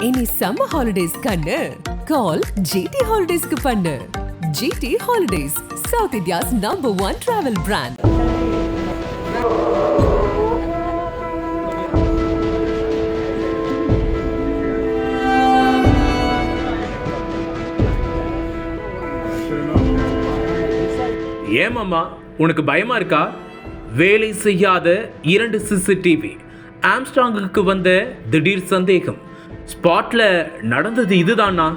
இனி summer holidays கண்ணு. கால் GT ஹாலிடேஸ்க்கு பண்ணு. GT holidays south India's number one travel brand ஏமாம்மா உனக்கு பயமா இருக்கா? வேலை செய்யாத இரண்டு சிசிடிவி. ஆம்ஸ்டாங்குக்கு வந்த திடீர் சந்தேகம். ஸ்பாட்ல நடந்தது இதுதானா?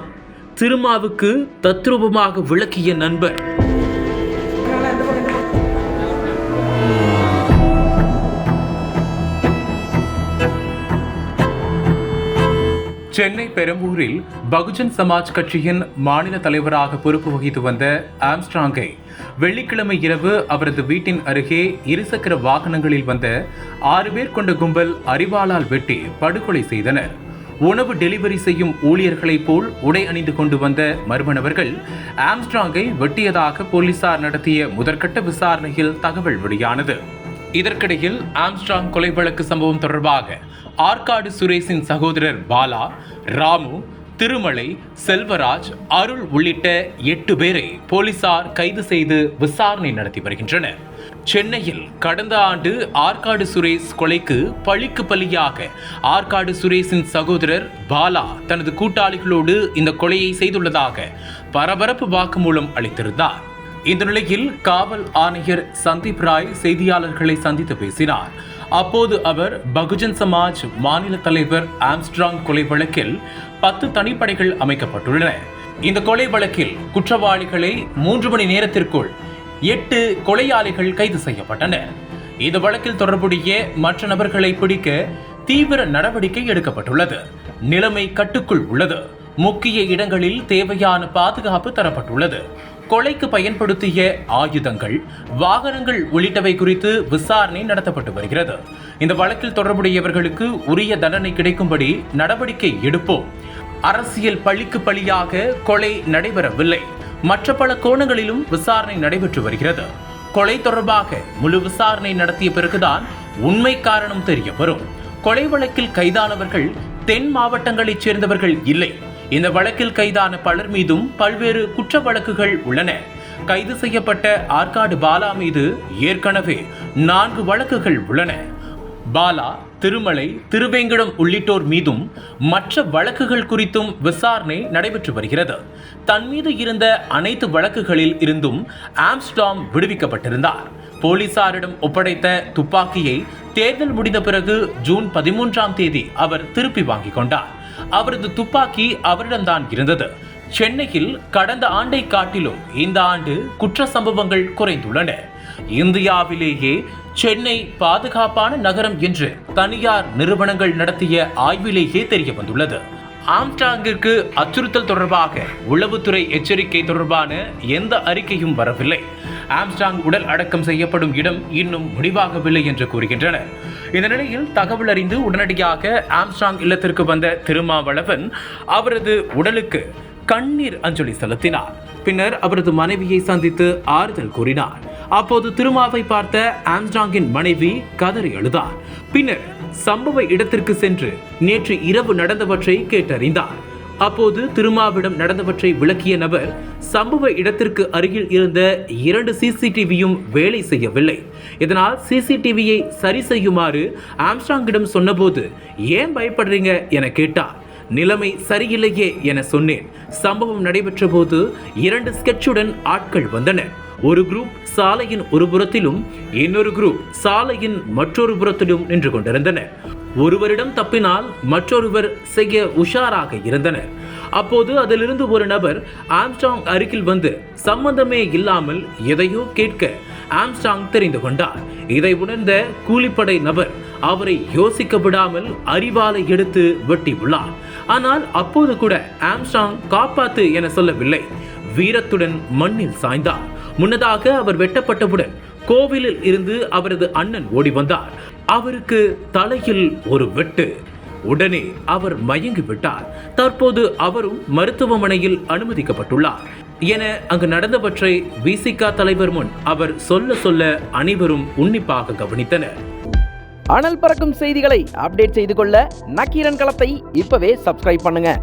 திருமாவுக்கு தத்ரூபமாக விளக்கிய நண்பர். சென்னை பெரம்பூரில் பகுஜன் சமாஜ் கட்சியின் மாநில தலைவராக பொறுப்பு வகித்து வந்த ஆம்ஸ்ட்ராங்கை வெள்ளிக்கிழமை இரவு அவரது வீட்டின் அருகே இருசக்கர வாகனங்களில் வந்த ஆறு பேர் கொண்ட கும்பல் அரிவாளால் வெட்டி படுகொலை செய்தனர். உணவு டெலிவரி செய்யும் ஊழியர்களைப் போல் உடை அணிந்து கொண்டு வந்த மர்ம நபர்கள் ஆம்ஸ்ட்ராங்கை வெட்டியதாக போலீசார் நடத்திய முதற்கட்ட விசாரணையில் தகவல் வெளியானது. இதற்கிடையில் ஆம்ஸ்ட்ராங் கொலை வழக்கு சம்பவம் தொடர்பாக ஆற்காடு சுரேஷின் சகோதரர் பாலா ராமு திருமலை செல்வராஜ் அருள் உள்ளிட்ட எட்டு பேரை போலீசார் கைது செய்து விசாரணை நடத்தி வருகின்றனர். சென்னையில் கடந்த ஆண்டு ஆற்காடு சுரேஷ் கொலைக்கு பழிக்கு பலியாக ஆற்காடு சுரேஷின் சகோதரர் பாலா தனது கூட்டாளிகளோடு இந்த கொலையை செய்துள்ளதாக பரபரப்பு வாக்குமூலம் அளித்திருந்தார். இந்த நிலையில் காவல் ஆணையர் சந்தீப் ராய் செய்தியாளர்களை சந்தித்து பேசினார். அப்போது அவர் பகுஜன் சமாஜ் மாநில தலைவர் ஆம்ஸ்ட்ராங் கொலை வழக்கில் பத்து தனிப்படைகள் அமைக்கப்பட்டுள்ளன. இந்த கொலை வழக்கில் குற்றவாளிகளை மூன்று மணி நேரத்திற்குள் எட்டு கொலையாளிகள் கைது செய்யப்பட்டனர் இந்த வழக்கில் தொடர்புடைய மற்ற நபர்களை பிடிக்க தீவிர நடவடிக்கை எடுக்கப்பட்டுள்ளது. நிலைமை கட்டுக்குள் உள்ளது. முக்கிய இடங்களில் தேவையான பாதுகாப்பு தரப்பட்டுள்ளது. கொலைக்கு பயன்படுத்திய ஆயுதங்கள் வாகனங்கள் உள்ளிட்டவை குறித்து விசாரணை நடத்தப்பட்டு வருகிறது. இந்த வழக்கில் தொடர்புடையவர்களுக்கு உரிய தண்டனை கிடைக்கும்படி நடவடிக்கை எடுப்போம். அரசியல் பழிக்கு பழியாக கொலை நடைபெறவில்லை. மற்ற பல கோணங்களிலும் விசாரணை நடைபெற்று வருகிறது. கொலை தொடர்பாக முழு விசாரணை நடத்திய பிறகுதான் உண்மை காரணம் தெரிய வரும் கொலை வழக்கில் கைதானவர்கள் தென் மாவட்டங்களைச் சேர்ந்தவர்கள் இல்லை. இந்த வழக்கில் கைதான பலர் மீதும் பல்வேறு குற்ற வழக்குகள் உள்ளன. கைது செய்யப்பட்ட ஆற்காடு பாலா மீது ஏற்கனவே நான்கு வழக்குகள் உள்ளன. பாலா திருமலை திருவேங்கடம் உள்ளிட்டோர் மீதும் மற்ற வழக்குகள் குறித்தும் விசாரணை நடைபெற்று வருகிறது. தன் மீது இருந்த அனைத்து வழக்குகளில் இருந்தும் ஆம்ஸ்டாம் விடுவிக்கப்பட்டிருந்தார். போலீசாரிடம் ஒப்படைத்த துப்பாக்கியை தேர்தல் முடிந்த பிறகு ஜூன் பதிமூன்றாம் தேதி அவர் திருப்பி வாங்கிக் கொண்டார். அவரது துப்பாக்கி அவரிடம்தான் இருந்தது. சென்னையில் கடந்த ஆண்டை காட்டிலும் இந்த ஆண்டு குற்ற சம்பவங்கள் குறைந்துள்ளன. இந்தியாவிலேயே சென்னை பாதுகாப்பான நகரம் என்று தனியார் நிறுவனங்கள் நடத்திய ஆய்விலேயே தெரிய வந்துள்ளது ஆம்ஸ்டாங்கிற்கு அச்சுறுத்தல் தொடர்பாக உளவுத்துறை எச்சரிக்கை தொடர்பான எந்த அறிக்கையும் வரவில்லை. ஆம்ஸ்டாங் உடல் அடக்கம் செய்யப்படும் இடம் இன்னும் முடிவாகவில்லை என்று கூறுகின்றனர். இந்த நிலையில் தகவல் அறிந்து உடனடியாக ஆம்ஸ்டாங் இல்லத்திற்கு வந்த திருமாவளவன் அவரது உடலுக்கு கண்ணீர் அஞ்சலி செலுத்தினார். பின்னர் அவரது மனைவியை சந்தித்து ஆறுதல் கூறினார். அப்போது திருமாவை பார்த்த ஆம்ஸ்டாங்கின் மனைவி கதறி அழுதார் பின்னர் சம்பவ இடத்திற்கு சென்று நேற்று இரவு நடந்தவற்றை கேட்டறிந்தார். அப்போது திருமாவிடம் நடந்தவற்றை விளக்கிய நபர் சம்பவ இடத்திற்கு அருகில் இருந்த இரண்டு சிசிடிவியும் வேலை செய்யவில்லை. இதனால் சிசிடிவியை சரி செய்யுமாறு ஆம்ஸ்டாங்கிடம் சொன்னபோது ஏன் பயப்படுறீங்க? என கேட்டார். நிலைமை சரியில்லையே என சொன்னேன். சம்பவம் நடைபெற்ற போது இரண்டு ஸ்கெட்சுடன் ஆட்கள் வந்தனர். ஒரு குரூப் சாலையின் ஒரு புறத்திலும் இன்னொரு குரூப் சாலையின் மற்றொரு புறத்திலும் நின்று கொண்டிருந்தனர். ஒருவரிடம் தப்பினால் மற்றொருவர் செய்ய உஷாராக இருந்தனர். அப்போது அதிலிருந்து ஒரு நபர் ஆம்ஸ்டாங் அருகில் வந்து சம்பந்தமே இல்லாமல் எதையோ கேட்க ஆம்ஸ்டாங் தெரிந்து கொண்டார். இதை உணர்ந்த கூலிப்படை நபர் அவரை யோசிக்க விடாமல் அறிவாலை எடுத்து வெட்டி உள்ளார். ஆனால் அப்போது கூட ஆம்ஸ்டாங் காப்பாத்து என சொல்லவில்லை. வீரத்துடன் மண்ணில் சாய்ந்தார். முன்னதாக அவர் வெட்டப்பட்டவுடன் கோவிலில் இருந்து அவரது அண்ணன் ஓடி வந்தார். அவருக்கு தலையில் ஒரு வெட்டு. உடனே அவர் மயங்கி விட்டார். தற்போது அவரும் மருத்துவமனையில் அனுமதிக்கப்பட்டுள்ளார். என அங்கு நடந்தவற்றை விசிகா தலைவர் முன் அவர் சொல்ல சொல்ல அனைவரும் உன்னிப்பாக கவனித்தனர். அனல் பறக்கும் செய்திகளை அப்டேட் செய்து கொள்ள நக்கீரன் களத்தை இப்பவே சப்ஸ்கிரைப் பண்ணுங்க.